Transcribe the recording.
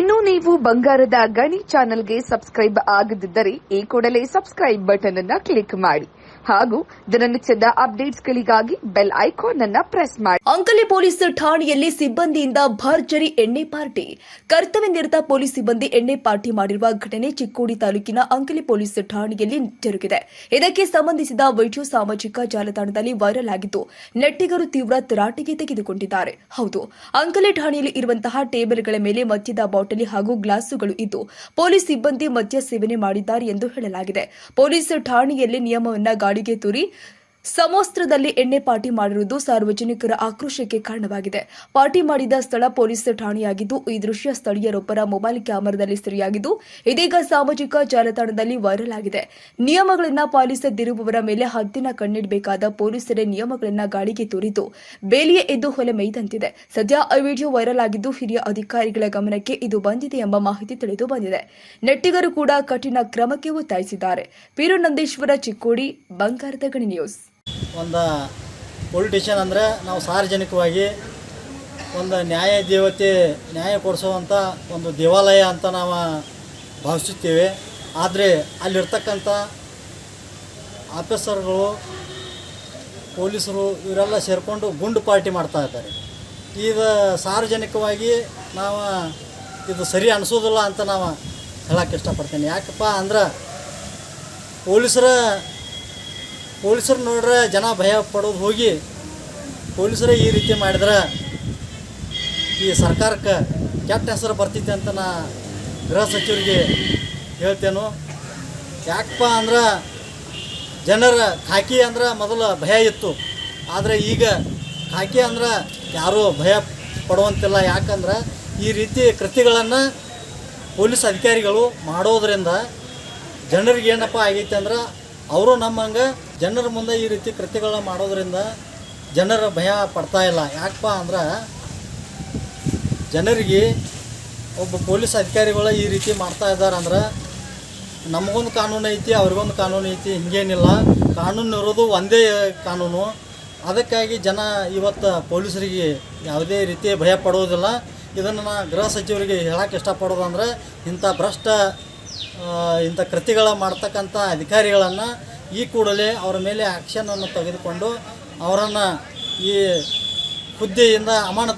ಇನ್ನು ನೀವು ಬಂಗಾರದ ಗಣಿ ಚಾನೆಲ್ಗೆ ಸಬ್ಸ್ಕ್ರೈಬ್ ಆಗದಿದ್ದರೆ ಈ ಕೂಡಲೇ ಸಬ್ಸ್ಕ್ರೈಬ್ ಬಟನ್ ಅನ್ನ ಕ್ಲಿಕ್ ಮಾಡಿ. ಹಾಗೂ ದಿನನಿತ್ಯದ ಅಪ್ಡೇಟ್ಸ್ಗಳಿಗಾಗಿ ಬೆಲ್ ಐಕಾನ್ ಅನ್ನ ಪ್ರೆಸ್ ಮಾಡಿ. ಅಂಕಲಿ ಪೊಲೀಸ್ ಠಾಣೆಯಲ್ಲಿ ಸಿಬ್ಬಂದಿಯಿಂದ ಭರ್ಜರಿ ಎಣ್ಣೆ ಪಾರ್ಟಿ. ಕರ್ತವ್ಯ ನಿರತ ಪೊಲೀಸ್ ಸಿಬ್ಬಂದಿ ಎಣ್ಣೆ ಪಾರ್ಟಿ ಮಾಡಿರುವ ಘಟನೆ ಚಿಕ್ಕೋಡಿ ತಾಲೂಕಿನ ಅಂಕಲಿ ಪೊಲೀಸ್ ಠಾಣೆಯಲ್ಲಿ ಜರುಗಿದೆ. ಇದಕ್ಕೆ ಸಂಬಂಧಿಸಿದ ವಿಡಿಯೋ ಸಾಮಾಜಿಕ ಜಾಲತಾಣದಲ್ಲಿ ವೈರಲ್ ಆಗಿದ್ದು, ನೆಟ್ಟಿಗರು ತೀವ್ರ ತರಾಟೆಗೆ ತೆಗೆದುಕೊಂಡಿದ್ದಾರೆ. ಹೌದು, ಅಂಕಲಿ ಠಾಣೆಯಲ್ಲಿ ಇರುವಂತಹ ಟೇಬಲ್ಗಳ ಮೇಲೆ ಮದ್ಯದ ಬಾಟಲಿ ಹಾಗೂ ಗ್ಲಾಸುಗಳು ಇದ್ದು ಪೊಲೀಸ್ ಸಿಬ್ಬಂದಿ ಮದ್ಯ ಸೇವನೆ ಮಾಡಿದ್ದಾರೆ ಎಂದು ಹೇಳಲಾಗಿದೆ. ಪೊಲೀಸ್ ಠಾಣೆಯಲ್ಲಿ ನಿಯಮವನ್ನ ಗಾಡಿಗೆ ತೂರಿ ಸಮೋಸ್ತ್ರದಲ್ಲಿ ಎಣ್ಣೆ ಪಾರ್ಟಿ ಮಾಡಿರುವುದು ಸಾರ್ವಜನಿಕರ ಆಕ್ರೋಶಕ್ಕೆ ಕಾರಣವಾಗಿದೆ. ಪಾರ್ಟಿ ಮಾಡಿದ ಸ್ಥಳ ಪೊಲೀಸ್ ಠಾಣೆಯಾಗಿದ್ದು, ಈ ದೃಶ್ಯ ಸ್ಥಳೀಯರೊಬ್ಬರ ಮೊಬೈಲ್ ಕ್ಯಾಮೆರಾದಲ್ಲಿ ಸೆರೆಯಾಗಿದ್ದು, ಇದೀಗ ಸಾಮಾಜಿಕ ಜಾಲತಾಣದಲ್ಲಿ ವೈರಲ್ ಆಗಿದೆ. ನಿಯಮಗಳನ್ನು ಪಾಲಿಸದಿರುವವರ ಮೇಲೆ ಹದ್ದಿನ ಕಣ್ಣಿಡಬೇಕಾದ ಪೊಲೀಸರೇ ನಿಯಮಗಳನ್ನು ಗಾಳಿಗೆ ತೋರಿದ್ದು ಬೇಲಿಯೇ ಎದ್ದು ಹೊಲೆ ಮೇಯ್ದಂತಿದೆ. ಸದ್ಯ ಆ ವಿಡಿಯೋ ವೈರಲ್ ಆಗಿದ್ದು, ಹಿರಿಯ ಅಧಿಕಾರಿಗಳ ಗಮನಕ್ಕೆ ಇದು ಬಂದಿದೆ ಎಂಬ ಮಾಹಿತಿ ತಿಳಿದು ಬಂದಿದೆ. ನೆಟ್ಟಿಗರು ಕೂಡ ಕಠಿಣ ಕ್ರಮಕ್ಕೆ ಒತ್ತಾಯಿಸಿದ್ದಾರೆ. ಪೀರು ನಂದೀಶ್ವರ ಚಿಕ್ಕೋಡಿ, ಬಂಗಾರದ ಗಣಿ ನ್ಯೂಸ್. ಒಂದು ಪೊಲಿಟಿಷಿಯನ್ ಅಂದರೆ ನಾವು ಸಾರ್ವಜನಿಕವಾಗಿ ಒಂದು ನ್ಯಾಯ ದೇವತೆ, ನ್ಯಾಯ ಕೊಡಿಸುವಂಥ ಒಂದು ದೇವಾಲಯ ಅಂತ ನಾವು ಭಾವಿಸುತ್ತೇವೆ. ಆದರೆ ಅಲ್ಲಿರ್ತಕ್ಕಂಥ ಆಫೀಸರ್ಗಳು, ಪೊಲೀಸರು ಇವರೆಲ್ಲ ಸೇರಿಕೊಂಡು ಗುಂಡು ಪಾರ್ಟಿ ಮಾಡ್ತಾ ಇದ್ದಾರೆ. ಇದು ಸಾರ್ವಜನಿಕವಾಗಿ ನಾವು ಇದು ಸರಿ ಅನಿಸೋದಿಲ್ಲ ಅಂತ ನಾವು ಹೇಳಕ್ಕೆ ಇಷ್ಟಪಡ್ತೀನಿ. ಯಾಕಪ್ಪ ಅಂದ್ರೆ ಪೊಲೀಸರ ಪೊಲೀಸರು ನೋಡ್ರೆ ಜನ ಭಯ ಪಡೋದು ಹೋಗಿ ಪೊಲೀಸರೇ ಈ ರೀತಿ ಮಾಡಿದ್ರೆ ಈ ಸರ್ಕಾರಕ್ಕೆ ಕೆಟ್ಟ ಹೆಸರು ಬರ್ತೈತೆ ಅಂತ ನಾ ಗೃಹ ಸಚಿವರಿಗೆ ಹೇಳ್ತೇನು. ಯಾಕಪ್ಪ ಅಂದ್ರೆ ಜನರ ಖಾಕಿ ಅಂದ್ರೆ ಮೊದಲು ಭಯ ಇತ್ತು. ಆದರೆ ಈಗ ಖಾಕಿ ಅಂದ್ರೆ ಯಾರೂ ಭಯ ಪಡುವಂತಿಲ್ಲ. ಯಾಕಂದ್ರೆ ಈ ರೀತಿ ಕೃತಿಗಳನ್ನು ಪೊಲೀಸ್ ಅಧಿಕಾರಿಗಳು ಮಾಡೋದರಿಂದ ಜನರಿಗೆ ಏನಪ್ಪ ಆಗೈತೆ ಅಂದ್ರೆ ಅವರು ನಮ್ಮಂಗೆ ಜನರ ಮುಂದೆ ಈ ರೀತಿ ಕೃತ್ಯಗಳನ್ನ ಮಾಡೋದ್ರಿಂದ ಜನರ ಭಯ ಪಡ್ತಾ ಇಲ್ಲ. ಯಾಕಪ್ಪ ಅಂದ್ರೆ ಜನರಿಗೆ ಒಬ್ಬ ಪೊಲೀಸ್ ಅಧಿಕಾರಿಗಳು ಈ ರೀತಿ ಮಾಡ್ತಾ ಇದ್ದಾರೆ ಅಂದ್ರೆ ನಮಗೊಂದು ಕಾನೂನು ಐತಿ, ಅವ್ರಿಗೊಂದು ಕಾನೂನು ಐತಿ, ಹಿಂಗೇನಿಲ್ಲ. ಕಾನೂನು ಇರೋದು ಒಂದೇ ಕಾನೂನು. ಅದಕ್ಕಾಗಿ ಜನ ಇವತ್ತು ಪೊಲೀಸರಿಗೆ ಯಾವುದೇ ರೀತಿ ಭಯ ಪಡೋದಿಲ್ಲ. ಇದನ್ನು ನಾ ಗೃಹ ಸಚಿವರಿಗೆ ಹೇಳಕ್ಕೆ ಇಷ್ಟಪಡೋದಂದ್ರೆ ಇಂಥ ಭ್ರಷ್ಟ ಇಂಥ ಕೃತಿಗಳ ಮಾಡ್ತಕ್ಕಂಥ ಅಧಿಕಾರಿಗಳನ್ನು ಈ ಕೂಡಲೇ ಅವರ ಮೇಲೆ ಆ್ಯಕ್ಷನನ್ನು ತೆಗೆದುಕೊಂಡು ಅವರನ್ನು ಈ ಹುದ್ದೆಯಿಂದ ಅಮಾನತು